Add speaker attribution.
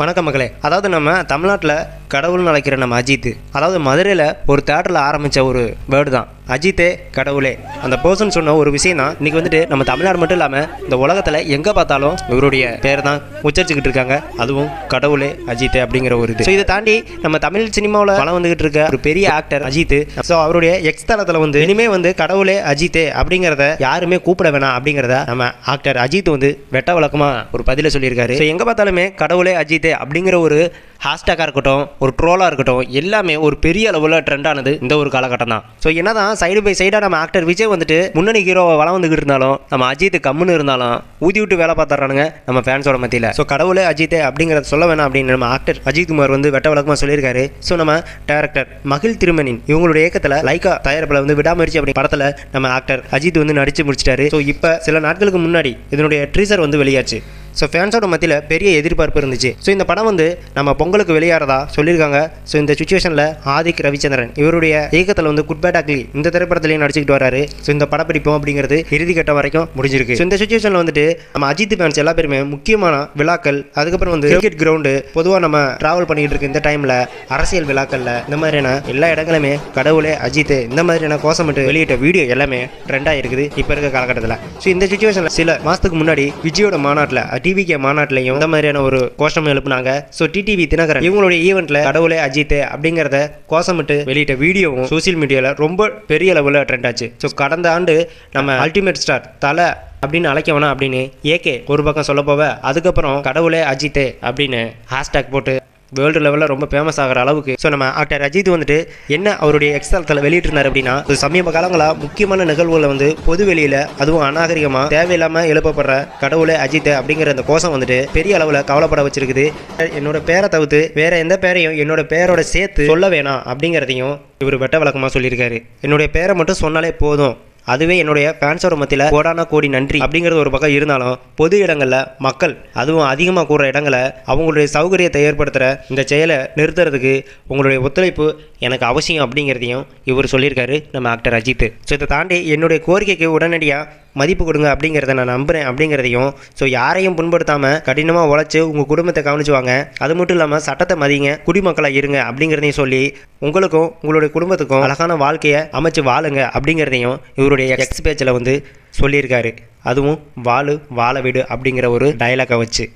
Speaker 1: வணக்கம் மக்களே. அதாவது நம்ம தமிழ்நாட்டில் கடவுள்னு அழைக்கிற நம்ம அஜித். அதாவது மதுரையில் ஒரு தேட்டரில் ஆரம்பித்த ஒரு வேர்டு தான். அஜித்தே கடவுளே. அந்த பர்சன் சொன்ன ஒரு விஷயம் தான் இன்றைக்கி வந்துட்டு நம்ம தமிழ்நாடு மட்டும் இல்லாமல் இந்த உலகத்தில் எங்கே பார்த்தாலும் இவருடைய பேர் தான் உச்சரிச்சுக்கிட்டு இருக்காங்க. அதுவும் கடவுளே அஜித்தே அப்படிங்கிற ஒரு இது. ஸோ இதை தாண்டி நம்ம தமிழ் சினிமாவில் வளம் வந்துகிட்டு இருக்க ஒரு பெரிய ஆக்டர் அஜித். ஸோ அவருடைய எக்ஸ் தளத்தில் வந்து இனிமே வந்து கடவுளே அஜித்தே அப்படிங்கிறத யாருமே கூப்பிட வேணாம் அப்படிங்கிறத நம்ம ஆக்டர் அஜித் வந்து வெட்ட வழக்கமாக ஒரு பதிலை சொல்லியிருக்காரு. ஸோ எங்கே பார்த்தாலுமே கடவுளே அஜித்தே அப்படிங்கிற ஒரு ஹேஷ்டேக்காக இருக்கட்டும் ஒரு ட்ரோலாக இருக்கட்டும் எல்லாமே ஒரு பெரிய அளவில் ட்ரெண்டானது இந்த ஒரு காலகட்டம் தான் ஸோ என்னதான் சைடு பை சைடாக நம்ம ஆக்டர் விஜய் வந்துட்டு முன்னணி ஹீரோவை வளம் வந்துக்கிட்டு இருந்தாலும் நம்ம அஜித் கம்முன்னு இருந்தாலும் ஊதி விட்டு வேலை பார்த்துறானுங்க நம்ம ஃபேன்ஸோட மத்தியில். ஸோ கடவுளே அஜித்தே அப்படிங்கிறத சொல்ல வேணாம் அப்படின்னு நம்ம ஆக்டர் அஜித் குமார் வந்து வெட்ட வழக்கமாக சொல்லியிருக்காரு. ஸோ நம்ம டேரக்டர் மகிழ் திருமணின் இவங்களுடைய இயக்கத்தில் லைக்கா தயாரிப்பில் வந்து விடாமுயற்சி அப்படி படத்தில் நம்ம ஆக்டர் அஜித் வந்து நடிச்சு முடிச்சிட்டாரு. ஸோ இப்போ சில நாட்களுக்கு முன்னாடி இதனுடைய ட்ரீசர் வந்து வெளியாச்சு. ஸோ ஃபேன்ஸோட மத்தியில் பெரிய எதிர்பார்ப்பு இருந்துச்சு. ஸோ இந்த படம் வந்து நம்ம பொங்கலுக்கு வெளியாகிறதா சொல்லியிருக்காங்க. ஸோ இந்த சுச்சுவேஷனில் ஆதிக் ரவிச்சந்திரன் இவருடைய இயக்கத்தில் வந்து குட் பேட் அக்லி இந்த திரைப்படத்துலையும் நடிச்சுக்கிட்டு வராரு. ஸோ இந்த படப்பிடிப்போம் அப்படிங்கிறது இறுதிக்கட்ட வரைக்கும் முடிஞ்சிருக்கு. ஸோ இந்த சுச்சுவேஷனில் வந்துட்டு நம்ம அஜித் ஃபேன்ஸ் எல்லா பேருமே முக்கியமான விழாக்கள் அதுக்கப்புறம் வந்து கிரிக்கெட் கிரவுண்டு பொதுவாக நம்ம ட்ராவல் பண்ணிக்கிட்டு இருக்க இந்த டைமில் அரசியல் விழாக்களில் இந்த மாதிரியான எல்லா இடங்களுமே கடவுளே அஜித் இந்த மாதிரியான கோஷமிட்டு வெளியிட்ட வீடியோ எல்லாமே ட்ரெண்டாக இருக்குது இப்போ இருக்க காலகட்டத்தில். ஸோ இந்த சுச்சுவேஷனில் சில மாதத்துக்கு முன்னாடி விஜயோட மாநாட்டில் டிவிகே மாநாட்டிலையும் இந்த மாதிரியான ஒரு கோஷம் எழுப்புனாங்க. ஸோ டிடிவி தினகரன் இவங்களுடைய ஈவெண்ட்டில் கடவுளே அஜித் அப்படிங்கிறத கோஷமிட்டு வெளியிட்ட வீடியோவும் சோசியல் மீடியாவில் ரொம்ப பெரிய அளவில் ட்ரெண்ட் ஆச்சு. ஸோ கடந்த ஆண்டு நம்ம அல்டிமேட் ஸ்டார் தலை அப்படின்னு அழைக்க வேணாம் அப்படின்னு ஏகே ஒரு பக்கம் சொல்ல போவ அதுக்கப்புறம் கடவுளே அஜித்தே அப்படின்னு ஹேஷ்டேக் போட்டு வேர்ல்டு லெவலில் ரொம்ப ஃபேமஸ் ஆகிற அளவுக்கு. ஸோ நம்ம ஆக்டர் அஜித் வந்துட்டு என்ன அவருடைய எக்ஸ்தலத்தில் வெளியிட்டிருந்தார் அப்படின்னா சமீப காலங்களாக முக்கியமான நிகழ்வுகளை வந்து பொது வெளியில் அதுவும் அநாகரிகமாக தேவையில்லாமல் எழுப்பப்படுற கடவுளை அஜித் அப்படிங்கிற அந்த கோஷம் வந்துட்டு பெரிய அளவில் கவலைப்பட வச்சிருக்குது. என்னோட பேரை தவிர்த்து வேற எந்த பேரையும் என்னோட பேரோட சேர்த்து சொல்ல வேணாம் அப்படிங்கிறதையும் இவர் வெட்ட வழக்கமாக சொல்லியிருக்காரு. என்னுடைய பேரை மட்டும் சொன்னாலே போதும். அதுவே என்னுடைய ஃபேன்ஸோட மத்தியில் கோடான கோடி நன்றி அப்படிங்கிறது ஒரு பக்கம் இருந்தாலும் பொது இடங்களில் மக்கள் அதுவும் அதிகமாக கூடுற இடங்களை அவங்களுடைய சௌகரியத்தை ஏற்படுத்துகிற இந்த செயலை நிறுத்துறதுக்கு உங்களுடைய ஒத்துழைப்பு எனக்கு அவசியம் அப்படிங்கிறதையும் இவர் சொல்லியிருக்காரு நம்ம ஆக்டர் அஜித் ஸோ இதை தாண்டி என்னுடைய கோரிக்கைக்கு உடனடியாக மதிப்பு கொடுங்க அப்படிங்கிறத நான் நம்புகிறேன் அப்படிங்கிறதையும் ஸோ யாரையும் புண்படுத்தாமல் கடினமாக உழைச்சி உங்கள் குடும்பத்தை கவனிச்சுவாங்க அது மட்டும் இல்லாமல் சட்டத்தை மதிங்க குடிமக்களாக இருங்க அப்படிங்கிறதையும் சொல்லி உங்களுக்கும் உங்களுடைய குடும்பத்துக்கும் அழகான வாழ்க்கையை அமைச்சு வாழுங்க அப்படிங்கிறதையும் இவருடைய எக்ஸ் பேச்சில் வந்து சொல்லியிருக்காரு. அதுவும் வாழு வாழ வீடு அப்படிங்கிற ஒரு டயலாக்கை வச்சு.